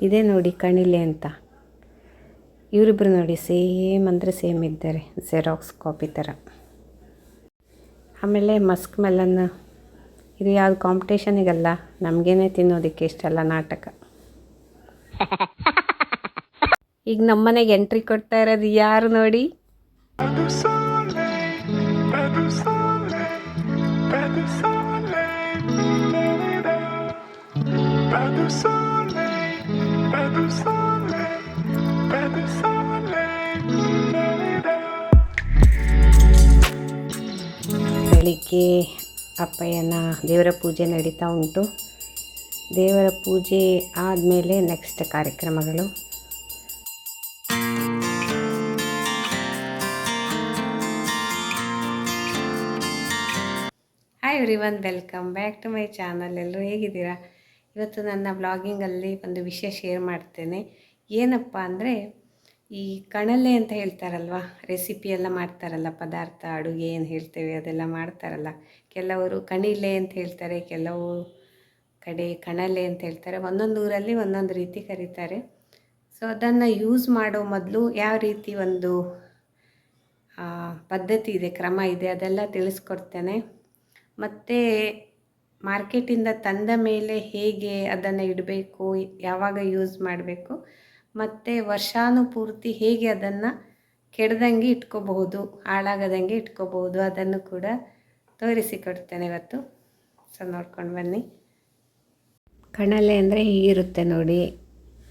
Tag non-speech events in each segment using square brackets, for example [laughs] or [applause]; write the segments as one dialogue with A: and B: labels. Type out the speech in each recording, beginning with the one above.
A: ಇದೇ ನೋಡಿ ಕಣಿಲೆ ಅಂತ. ಇವರಿಬ್ಬರು ನೋಡಿ ಸೇಮ್ ಅಂದರೆ ಸೇಮ್ ಇದ್ದಾರೆ ಜೆರಾಕ್ಸ್ ಕಾಪಿ ಥರ ಆಮೇಲೆ ಮಸ್ಕ್ ಮೆಲನ್ ಇದು ಯಾವುದು ಕಾಂಪಿಟೇಷನಿಗಲ್ಲ ನಮಗೇನೆ ತಿನ್ನೋದಕ್ಕೆ ಇಷ್ಟಲ್ಲ ನಾಟಕ. [laughs] ಈಗ ನಮ್ಮನೆಗೆ ಎಂಟ್ರಿ ಕೊಡ್ತಾ ಇರೋದು ಯಾರು ನೋಡಿ? ಬೆಳಿಗ್ಗೆ ಅಪ್ಪಯ್ಯನ ದೇವರ ಪೂಜೆ ನಡೀತಾ ಉಂಟು. ದೇವರ ಪೂಜೆ ಆದಮೇಲೆ ನೆಕ್ಸ್ಟ್ ಕಾರ್ಯಕ್ರಮಗಳು. Hi everyone welcome back to my channel ಎಲ್ಲರೂ ಹೇಗಿದ್ದೀರಾ? ಇವತ್ತು ನನ್ನ ಬ್ಲಾಗಿಂಗಲ್ಲಿ ಒಂದು ವಿಷಯ ಶೇರ್ ಮಾಡ್ತೇನೆ. ಏನಪ್ಪ ಅಂದರೆ, ಈ ಕಣಲೆ ಅಂತ ಹೇಳ್ತಾರಲ್ವ, ರೆಸಿಪಿ ಎಲ್ಲ ಮಾಡ್ತಾರಲ್ಲ, ಪದಾರ್ಥ, ಅಡುಗೆ ಏನು ಹೇಳ್ತೇವೆ ಅದೆಲ್ಲ ಮಾಡ್ತಾರಲ್ಲ. ಕೆಲವರು ಕಣಿಲೆ ಅಂತ ಹೇಳ್ತಾರೆ, ಕೆಲವು ಕಡೆ ಕಣಲೆ ಅಂತ ಹೇಳ್ತಾರೆ. ಒಂದೊಂದು ಊರಲ್ಲಿ ಒಂದೊಂದು ರೀತಿ ಕರೀತಾರೆ. ಸೊ ಅದನ್ನು ಯೂಸ್ ಮಾಡೋ ಮೊದಲು ಯಾವ ರೀತಿ ಒಂದು ಪದ್ಧತಿ ಇದೆ, ಕ್ರಮ ಇದೆ ಅದೆಲ್ಲ ತಿಳಿಸ್ಕೊಡ್ತೇನೆ. ಮತ್ತು ಮಾರ್ಕೆಟಿಂದ ತಂದ ಮೇಲೆ ಹೇಗೆ ಅದನ್ನು ಇಡಬೇಕು, ಯಾವಾಗ ಯೂಸ್ ಮಾಡಬೇಕು, ಮತ್ತು ವರ್ಷಾನುಪೂರ್ತಿ ಹೇಗೆ ಅದನ್ನು ಕೆಡ್ದಂಗೆ ಇಟ್ಕೋಬಹುದು, ಹಾಳಾಗದಂಗೆ ಇಟ್ಕೋಬಹುದು, ಅದನ್ನು ಕೂಡ ತೋರಿಸಿಕೊಡ್ತೇನೆ ಇವತ್ತು. ಸೊ, ನೋಡ್ಕೊಂಡು ಬನ್ನಿ. ಕಣಲೆ ಅಂದರೆ ಹೀಗಿರುತ್ತೆ ನೋಡಿ.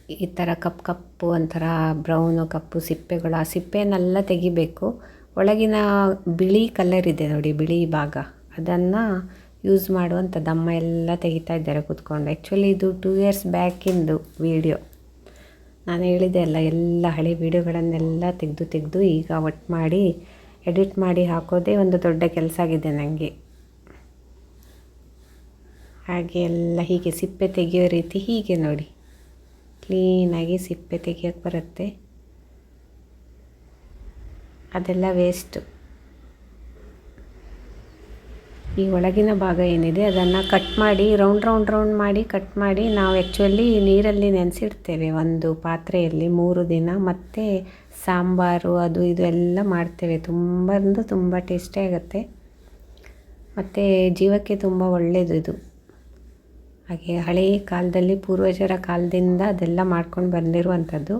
A: ಈ ಥರ ಕಪ್ ಕಪ್ಪು, ಒಂಥರ ಬ್ರೌನು ಕಪ್ಪು, ಸಿಪ್ಪೆಗಳು, ಆ ಸಿಪ್ಪೆನೆಲ್ಲ ತೆಗಿಬೇಕು. ಒಳಗಿನ ಬಿಳಿ ಕಲರ್ ಇದೆ ನೋಡಿ, ಬಿಳಿ ಭಾಗ. ಅದನ್ನು ಯೂಸ್ ಮಾಡುವಂಥದ್ದು ಅಮ್ಮ ಎಲ್ಲ ತೆಗಿತಾ ಇದ್ದಾರೆ ಕೂತ್ಕೊಂಡು. ಆ್ಯಕ್ಚುಲಿ ಇದು ಟೂ ಇಯರ್ಸ್ ಬ್ಯಾಕಿಂದು ವೀಡಿಯೋ ನಾನು ಹೇಳಿದೆ ಅಲ್ಲ, ಎಲ್ಲ ಹಳೆ ವೀಡಿಯೋಗಳನ್ನೆಲ್ಲ ತೆಗೆದು ತೆಗೆದು ಈಗ ಒಟ್ಟು ಮಾಡಿ ಎಡಿಟ್ ಮಾಡಿ ಹಾಕೋದೇ ಒಂದು ದೊಡ್ಡ ಕೆಲಸ ಆಗಿದೆ ನನಗೆ ಹಾಗೆ ಎಲ್ಲ ಹೀಗೆ ಸಿಪ್ಪೆ ತೆಗೆಯೋ ರೀತಿ ಹೀಗೆ ನೋಡಿ. ಕ್ಲೀನಾಗಿ ಸಿಪ್ಪೆ ತೆಗಿಯೋಕ್ಕೆ ಬರುತ್ತೆ. ಅದೆಲ್ಲ ವೇಸ್ಟು ಈ ಒಳಗಿನ ಭಾಗ ಏನಿದೆ, ಅದನ್ನು ಕಟ್ ಮಾಡಿ ರೌಂಡ್ ರೌಂಡ್ ರೌಂಡ್ ಮಾಡಿ ಕಟ್ ಮಾಡಿ ನಾವು ಆ್ಯಕ್ಚುಲಿ ನೀರಲ್ಲಿ ನೆನೆಸಿಡ್ತೇವೆ. ಒಂದು ಪಾತ್ರೆಯಲ್ಲಿ ಮೂರು ದಿನ ಮತ್ತು ಸಾಂಬಾರು, ಅದು, ಇದು ಎಲ್ಲ ಮಾಡ್ತೇವೆ. ತುಂಬ ಅಂದ್ರೆ ತುಂಬ ಟೇಸ್ಟಿ ಆಗುತ್ತೆ. ಮತ್ತು ಜೀವಕ್ಕೆ ತುಂಬ ಒಳ್ಳೆಯದು ಇದು. ಹಾಗೆ ಹಳೆಯ ಕಾಲದಲ್ಲಿ, ಪೂರ್ವಜರ ಕಾಲದಿಂದ ಅದೆಲ್ಲ ಮಾಡ್ಕೊಂಡು ಬಂದಿರುವಂಥದ್ದು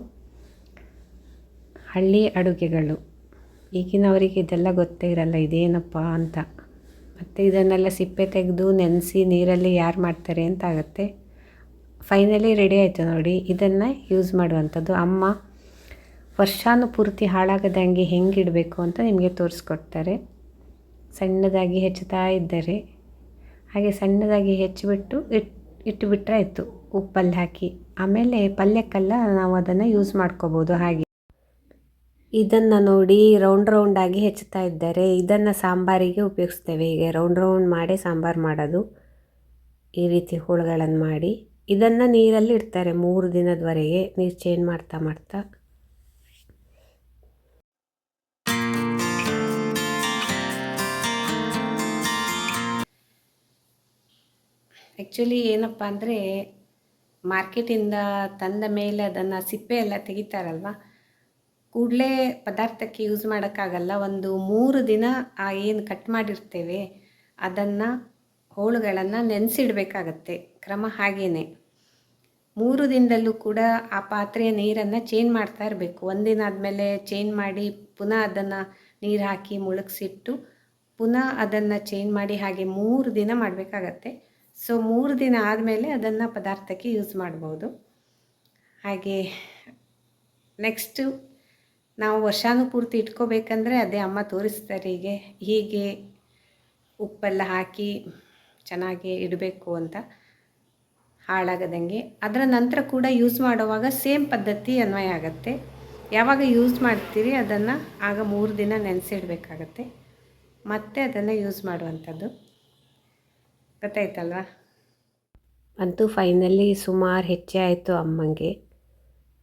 A: ಹಳ್ಳಿ ಅಡುಗೆಗಳು. ಈಗಿನವರಿಗೆ ಇದೆಲ್ಲ ಗೊತ್ತೇ ಇರಲ್ಲ, ಇದೇನಪ್ಪ ಅಂತ. ಮತ್ತು ಇದನ್ನೆಲ್ಲ ಸಿಪ್ಪೆ ತೆಗೆದು ನೆನೆಸಿ ನೀರಲ್ಲಿ ಯಾರು ಮಾಡ್ತಾರೆ ಅಂತ ಆಗುತ್ತೆ. ಫೈನಲಿ ರೆಡಿ ಆಯಿತು ನೋಡಿ. ಇದನ್ನು ಯೂಸ್ ಮಾಡುವಂಥದ್ದು. ಅಮ್ಮ, ವರ್ಷಾನು ಪೂರ್ತಿ ಹಾಳಾಗದಂಗೆ ಹೆಂಗೆ ಇಡಬೇಕು ಅಂತ ನಿಮಗೆ ತೋರಿಸ್ಕೊಡ್ತಾರೆ. ಸಣ್ಣದಾಗಿ ಹೆಚ್ಚುತ್ತಾ ಇದ್ದಾರೆ, ಹಾಗೆ ಸಣ್ಣದಾಗಿ ಹೆಚ್ಚಿಬಿಟ್ಟು ಇಟ್ ಇಟ್ಟುಬಿಟ್ರೆ ಆಯಿತು. ಉಪ್ಪಲ್ಲಿ ಹಾಕಿ. ಆಮೇಲೆ ಪಲ್ಯಕ್ಕೆಲ್ಲ ನಾವು ಅದನ್ನು ಯೂಸ್ ಮಾಡ್ಕೋಬೋದು ಹಾಗೆ. ಇದನ್ನು ನೋಡಿ ರೌಂಡ್ ರೌಂಡಾಗಿ ಹೆಚ್ಚುತ್ತಾ ಇದ್ದಾರೆ. ಇದನ್ನು ಸಾಂಬಾರಿಗೆ ಉಪಯೋಗಿಸ್ತೇವೆ. ಹೀಗೆ ರೌಂಡ್ ರೌಂಡ್ ಮಾಡಿ ಸಾಂಬಾರು ಮಾಡೋದು ಈ ರೀತಿ ಹೋಳುಗಳನ್ನು ಮಾಡಿ. ಇದನ್ನು ನೀರಲ್ಲಿ ಇಡ್ತಾರೆ ಮೂರು ದಿನದವರೆಗೆ. ನೀರು ಚೇಂಜ್ ಮಾಡ್ತಾ ಮಾಡ್ತಾ. ಆ್ಯಕ್ಚುಲಿ ಏನಪ್ಪ ಅಂದರೆ ಮಾರ್ಕೆಟಿಂದ ತಂದ ಮೇಲೆ ಅದನ್ನು ಸಿಪ್ಪೆ ಎಲ್ಲ ತೆಗಿತಾರಲ್ವ? ಕೂಡಲೇ ಪದಾರ್ಥಕ್ಕೆ ಯೂಸ್ ಮಾಡೋಕ್ಕಾಗಲ್ಲ. ಒಂದು ಮೂರು ದಿನ ಆ ಏನು ಕಟ್ ಮಾಡಿರ್ತೇವೆ, ಅದನ್ನು ಹೋಳುಗಳನ್ನು ನೆನೆಸಿಡಬೇಕಾಗತ್ತೆ. ಕ್ರಮ ಹಾಗೇನೆ. ಮೂರು ದಿನದಲ್ಲೂ ಕೂಡ ಆ ಪಾತ್ರೆಯ ನೀರನ್ನು ಚೇಂಜ್ ಮಾಡ್ತಾ ಇರಬೇಕು. ಒಂದಿನ ಆದಮೇಲೆ ಚೇಂಜ್ ಮಾಡಿ ಪುನಃ ಅದನ್ನು ನೀರು ಹಾಕಿ ಮುಳುಗಿಸಿಟ್ಟು ಪುನಃ ಅದನ್ನು ಚೇಂಜ್ ಮಾಡಿ ಹಾಗೆ ಮೂರು ದಿನ ಮಾಡಬೇಕಾಗತ್ತೆ. ಸೊ ಮೂರು ದಿನ ಆದಮೇಲೆ ಅದನ್ನು ಪದಾರ್ಥಕ್ಕೆ ಯೂಸ್ ಮಾಡ್ಬೋದು. ಹಾಗೆ ನೆಕ್ಸ್ಟು ನಾವು ವರ್ಷಾನು ಪೂರ್ತಿ ಇಟ್ಕೋಬೇಕಂದ್ರೆ ಅದೇ ಅಮ್ಮ ತೋರಿಸ್ತಾರೆ ಹೀಗೆ ಹೀಗೆ ಉಪ್ಪೆಲ್ಲ ಹಾಕಿ ಚೆನ್ನಾಗಿ ಇಡಬೇಕು ಅಂತ ಹಾಳಾಗದಂಗೆ. ಅದರ ನಂತರ ಕೂಡ ಯೂಸ್ ಮಾಡುವಾಗ ಸೇಮ್ ಪದ್ಧತಿ ಅನ್ವಯ ಆಗುತ್ತೆ. ಯಾವಾಗ ಯೂಸ್ ಮಾಡ್ತೀರಿ ಅದನ್ನು ಆಗ ಮೂರು ದಿನ ನೆನೆಸಿಡ್ಬೇಕಾಗತ್ತೆ. ಮತ್ತೆ ಅದನ್ನು ಯೂಸ್ ಮಾಡುವಂಥದ್ದು. ಗೊತ್ತಾಯ್ತಲ್ವಾ? ಅಂತೂ ಫೈನಲಿ ಸುಮಾರು ಹೆಚ್ಚೆ ಆಯಿತು ಅಮ್ಮಂಗೆ.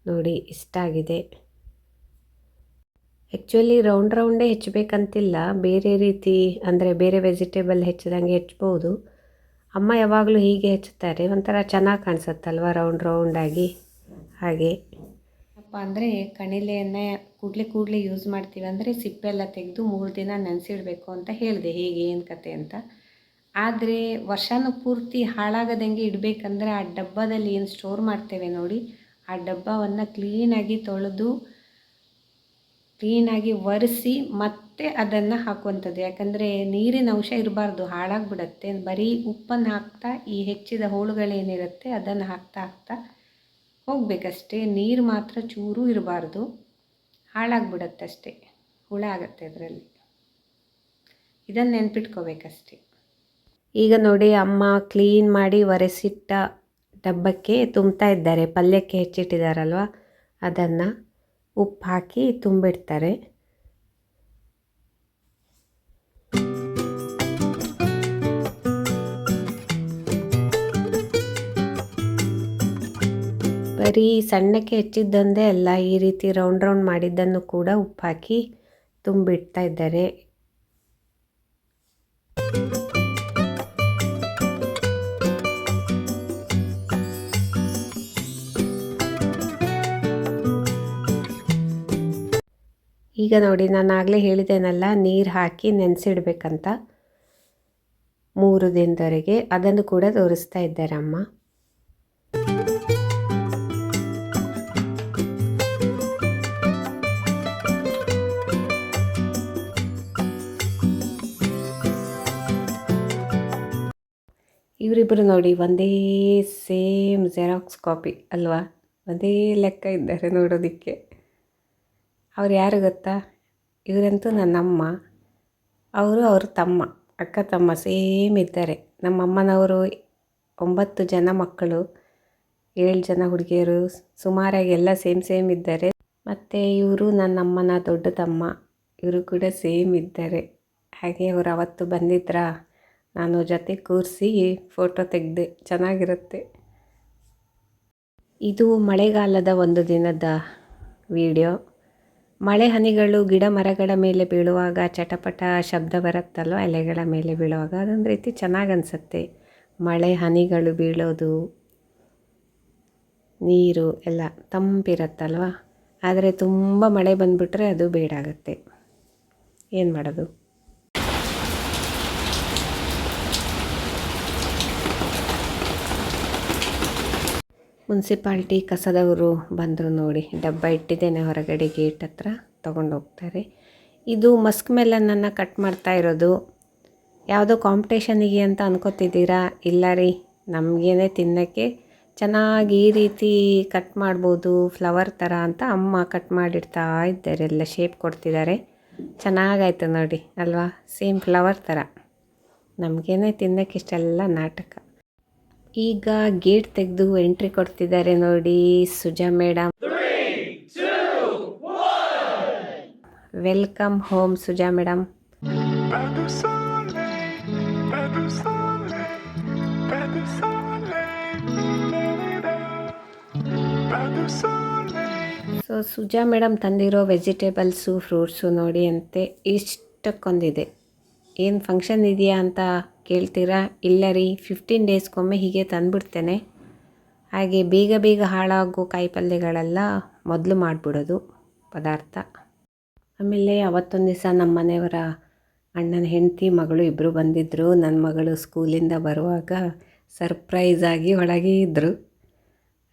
A: ನೋಡಿ, ಇಷ್ಟ ಆಗಿದೆ. ಆ್ಯಕ್ಚುಲಿ ರೌಂಡ್ ರೌಂಡೇ ಹೆಚ್ಚಬೇಕಂತಿಲ್ಲ. ಬೇರೆ ರೀತಿ ಅಂದರೆ ಬೇರೆ ವೆಜಿಟೇಬಲ್ ಹೆಚ್ಚಿದಂಗೆ ಹೆಚ್ಚಬಹುದು ಅಮ್ಮ ಯಾವಾಗಲೂ ಹೀಗೆ ಹೆಚ್ಚುತ್ತಾರೆ. ಒಂಥರ ಚೆನ್ನಾಗಿ ಕಾಣಿಸುತ್ತಲ್ವ ರೌಂಡ್ ರೌಂಡಾಗಿ ಹಾಗೆ. ಅಪ್ಪ ಅಂದರೆ ಕಣಿಲೆಯನ್ನು ಕೂಡಲೇ ಕೂಡಲೇ ಯೂಸ್ ಮಾಡ್ತೀವಿ ಅಂದರೆ ಸಿಪ್ಪೆಲ್ಲ ತೆಗೆದು ಮೂರು ದಿನ ನೆನೆಸಿಡಬೇಕು ಅಂತ ಹೇಳಿದೆ. ಹೇಗೆ, ಏನು ಕತೆ ಅಂತ. ಆದರೆ ವರ್ಷನೂ ಪೂರ್ತಿ ಹಾಳಾಗದಂಗೆ ಇಡಬೇಕಂದ್ರೆ ಆ ಡಬ್ಬದಲ್ಲಿ ಏನು ಸ್ಟೋರ್ ಮಾಡ್ತೇವೆ ನೋಡಿ, ಆ ಡಬ್ಬವನ್ನು ಕ್ಲೀನಾಗಿ ತೊಳೆದು ಕ್ಲೀನಾಗಿ ಒರೆಸಿ ಮತ್ತೆ ಅದನ್ನು ಹಾಕುವಂಥದ್ದು. ಯಾಕಂದರೆ ನೀರಿನ ಅಂಶ ಇರಬಾರ್ದು, ಹಾಳಾಗ್ಬಿಡತ್ತೆ. ಬರೀ ಉಪ್ಪನ್ನು ಹಾಕ್ತಾ, ಈ ಹೆಚ್ಚಿದ ಹೋಳುಗಳೇನಿರುತ್ತೆ ಅದನ್ನು ಹಾಕ್ತಾ ಹಾಕ್ತಾ ಹೋಗಬೇಕಷ್ಟೇ. ನೀರು ಮಾತ್ರ ಚೂರು ಇರಬಾರ್ದು ಹಾಳಾಗ್ಬಿಡತ್ತಷ್ಟೇ ಹುಳ ಆಗತ್ತೆ ಅದರಲ್ಲಿ. ಇದನ್ನು ನೆನ್ಪಿಟ್ಕೋಬೇಕಷ್ಟೇ. ಈಗ ನೋಡಿ ಅಮ್ಮ ಕ್ಲೀನ್ ಮಾಡಿ ಒರೆಸಿಟ್ಟ ಡಬ್ಬಕ್ಕೆ ತುಂಬ್ತಾ ಇದ್ದಾರೆ. ಪಲ್ಯಕ್ಕೆ ಹೆಚ್ಚಿಟ್ಟಿದ್ದಾರಲ್ವ ಅದನ್ನು ಉಪ್ಪು ಹಾಕಿ ತುಂಬಿಡ್ತಾರೆ. ಬರೀ ಸಣ್ಣಕ್ಕೆ ಹೆಚ್ಚಿದ್ದೊಂದೇ ಅಲ್ಲ, ಈ ರೀತಿ ರೌಂಡ್ ರೌಂಡ್ ಮಾಡಿದ್ದನ್ನು ಕೂಡ ಉಪ್ಪು ಹಾಕಿ ತುಂಬಿಡ್ತಾ ಇದ್ದಾರೆ. ಈಗ ನೋಡಿ, ನಾನು ಆಗಲೇ ಹೇಳಿದ್ದೇನಲ್ಲ, ನೀರು ಹಾಕಿ ನೆನೆಸಿಡ್ಬೇಕಂತ. ಮೂರು ದಿನದವರೆಗೆ ಅದನ್ನು ಕೂಡ ತೋರಿಸ್ತಾ ಇದ್ದಾರೆ ಅಮ್ಮ. ಇವರಿಬ್ಬರು ನೋಡಿ, ಒಂದೇ ಸೇಮ್ ಜೆರಾಕ್ಸ್ ಕಾಪಿ ಅಲ್ವಾ? ಒಂದೇ ಲೆಕ್ಕ ಇದ್ದಾರೆ ನೋಡೋದಕ್ಕೆ. ಅವ್ರು ಯಾರು ಗೊತ್ತಾ? ಇವರಂತೂ ನನ್ನಮ್ಮ ಅವರು ಅವ್ರ ತಮ್ಮ. ಅಕ್ಕ, ತಮ್ಮ ಸೇಮ್ ಇದ್ದಾರೆ. ನಮ್ಮಮ್ಮನವರು ಒಂಬತ್ತು ಜನ ಮಕ್ಕಳು, ಏಳು ಜನ ಹುಡುಗಿಯರು, ಸುಮಾರಾಗಿ ಎಲ್ಲ ಸೇಮ್ ಸೇಮ್ ಇದ್ದಾರೆ. ಮತ್ತು ಇವರು ನನ್ನಮ್ಮನ ದೊಡ್ಡ ತಮ್ಮ. ಇವರು ಕೂಡ ಸೇಮ್ ಇದ್ದಾರೆ. ಹಾಗೆ ಅವರು ಅವತ್ತು ಬಂದಿದ್ರಾ? ನಾನು ಜೊತೆ ಕೂರಿಸಿ ಫೋಟೋ ತೆಗೆದೆ. ಚೆನ್ನಾಗಿರುತ್ತೆ. ಇದು ಮಳೆಗಾಲದ ಒಂದು ದಿನದ ವಿಡಿಯೋ. ಮಳೆ ಹನಿಗಳು ಗಿಡ ಮರಗಳ ಮೇಲೆ ಬೀಳುವಾಗ, ಚಟಪಟ ಶಬ್ದ ಬರುತ್ತಲ್ವ? ಎಲೆಗಳ ಮೇಲೆ ಬೀಳುವಾಗ. ಅದೊಂದು ರೀತಿ ಚೆನ್ನಾಗಿ ಅನಿಸುತ್ತೆ. ಮಳೆ ಹನಿಗಳು ಬೀಳೋದು, ನೀರು ಎಲ್ಲ ತಂಪಿರತ್ತಲ್ವ? ಆದರೆ ತುಂಬ ಮಳೆ ಬಂದುಬಿಟ್ರೆ ಅದು ಬೇಡ ಆಗುತ್ತೆ ಏನು ಮಾಡೋದು? ಮುನ್ಸಿಪಾಲ್ಟಿ ಕಸದವರು ಬಂದರು ನೋಡಿ. ಡಬ್ಬ ಇಟ್ಟಿದ್ದೇನೆ ಹೊರಗಡೆ ಗೇಟ್ ಹತ್ರ ಹೋಗ್ತಾರೆ. ಇದು ಮಸ್ಕ್ ಮೆಲನನ್ನು ಕಟ್ ಮಾಡ್ತಾ ಇರೋದು. ಯಾವುದೋ ಕಾಂಪಿಟೇಷನಿಗೆ ಅಂತ ಅನ್ಕೋತಿದ್ದೀರಾ? ಇಲ್ಲ ರೀ, ನಮಗೇನೆ ತಿನ್ನೋಕ್ಕೆ ಚೆನ್ನಾಗಿ ಈ ರೀತಿ ಕಟ್ ಮಾಡ್ಬೋದು, ಫ್ಲವರ್ ಥರ ಅಂತ ಅಮ್ಮ ಕಟ್ ಮಾಡಿಡ್ತಾ ಇದ್ದಾರೆ, ಎಲ್ಲ ಶೇಪ್ ಕೊಡ್ತಿದ್ದಾರೆ. ಚೆನ್ನಾಗಾಯ್ತು ನೋಡಿ, ಅಲ್ವಾ? ಸೇಮ್ ಫ್ಲವರ್ ಥರ ನಮಗೇನೆ ತಿನ್ನೋಕ್ಕೆ ಇಷ್ಟೆಲ್ಲ ನಾಟಕ. ಈಗ ಗೇಟ್ ತೆಗೆದು ಎಂಟ್ರಿ ಕೊಡ್ತಿದ್ದಾರೆ ನೋಡಿ Suja madam welcome home Suja madam. So Suja madam ತಂದಿರೋ vegetables fruits ನೋಡಿ ಅಂತೆ, ಇಷ್ಟಕ್ಕೊಂದಿದೆ ಏನು ಫಂಕ್ಷನ್ ಇದೆಯಾ ಅಂತ ಕೇಳ್ತೀರಾ? ಇಲ್ಲ ರೀ ಫಿಫ್ಟೀನ್ ಡೇಸ್ಗೊಮ್ಮೆ ಹೀಗೆ ತಂದುಬಿಡ್ತೇನೆ. ಹಾಗೆ ಬೇಗ ಬೇಗ ಹಾಳಾಗೋ ಕಾಯಿಪಲ್ಯಗಳೆಲ್ಲ ಮೊದಲು ಮಾಡಿಬಿಡೋದು ಪದಾರ್ಥ. ಆಮೇಲೆ ಅವತ್ತೊಂದು ದಿವಸ ನಮ್ಮ ಮನೆಯವರ ಅಣ್ಣನ ಹೆಂಡತಿ ಮಗಳು ಇಬ್ಬರು ಬಂದಿದ್ದರು ನನ್ನ ಮಗಳು ಸ್ಕೂಲಿಂದ ಬರುವಾಗ ಸರ್ಪ್ರೈಸ್ ಆಗಿ ಒಳಗೆ ಇದ್ದರು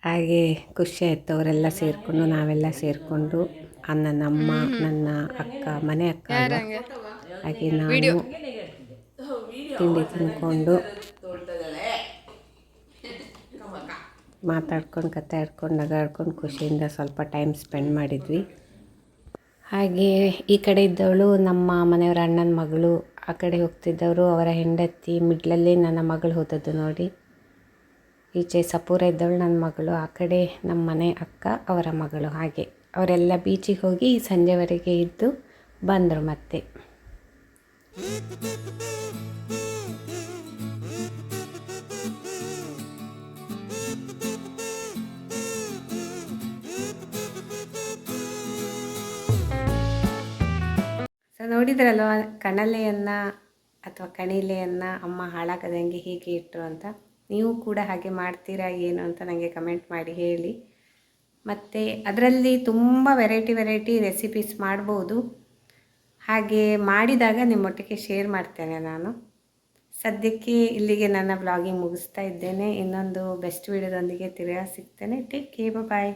A: ಹಾಗೆ ಖುಷಿ ಆಯಿತು ಅವರೆಲ್ಲ ಸೇರಿಕೊಂಡು ನಾವೆಲ್ಲ ಸೇರಿಕೊಂಡು. ನನ್ನ ಅಮ್ಮ ನನ್ನ ಅಕ್ಕ ಮನೆ ಅಕ್ಕ? ಹಾಗೆ ನಾನು ತಿಂಡಿ ತಿಂದ್ಕೊಂಡು ಮಾತಾಡ್ಕೊಂಡು ಕತೆ ಆಡ್ಕೊಂಡು ನಗಾಡ್ಕೊಂಡು ಖುಷಿಯಿಂದ ಸ್ವಲ್ಪ ಟೈಮ್ ಸ್ಪೆಂಡ್ ಮಾಡಿದ್ವಿ. ಹಾಗೆ ಈ ಕಡೆ ಇದ್ದವಳು ನಮ್ಮ ಮನೆಯವರ ಅಣ್ಣನ ಮಗಳು ಆ ಕಡೆ ಹೋಗ್ತಿದ್ದವರು ಅವರ ಹೆಂಡತಿ ಮಿಡ್ಲಲ್ಲಿ ನನ್ನ ಮಗಳು ಹೋದದ್ದು ನೋಡಿ. ಈಚೆ ಸಪೂರ ಇದ್ದವಳು ನನ್ನ ಮಗಳು ಆ ಕಡೆ ನಮ್ಮ ಮನೆ ಅಕ್ಕ ಅವರ ಮಗಳು. ಹಾಗೆ ಅವರೆಲ್ಲ ಬೀಚಿಗೆ ಹೋಗಿ ಸಂಜೆವರೆಗೆ ಇದ್ದು ಬಂದರು ಮತ್ತೆ. ನೋಡಿದ್ರಲ್ವ ಕಣಲೆಯನ್ನು ಅಥವಾ ಕಣಿಲೆಯನ್ನು ಅಮ್ಮ ಹಾಳಾಗದಂಗೆ ಹೀಗೆ ಇಟ್ಟರು ಅಂತ? ನೀವು ಕೂಡ ಹಾಗೆ ಮಾಡ್ತೀರಾ ಏನು ಅಂತ ನನಗೆ ಕಮೆಂಟ್ ಮಾಡಿ ಹೇಳಿ. ಮತ್ತು ಅದರಲ್ಲಿ ತುಂಬ ವೆರೈಟಿ ವೆರೈಟಿ ರೆಸಿಪೀಸ್ ಮಾಡ್ಬೋದು. ಹಾಗೆ ಮಾಡಿದಾಗ ನಿಮ್ಮೊಟ್ಟಿಗೆ ಶೇರ್ ಮಾಡ್ತೇನೆ ನಾನು. ಸದ್ಯಕ್ಕೆ ಇಲ್ಲಿಗೆ ನನ್ನ ಬ್ಲಾಗಿಂಗ್ ಮುಗಿಸ್ತಾ ಇದ್ದೇನೆ. ಇನ್ನೊಂದು ಬೆಸ್ಟ್ ವಿಡಿಯೋದೊಂದಿಗೆ ತಿರ್ಗಾ ಸಿಗ್ತೇನೆ. Take care bye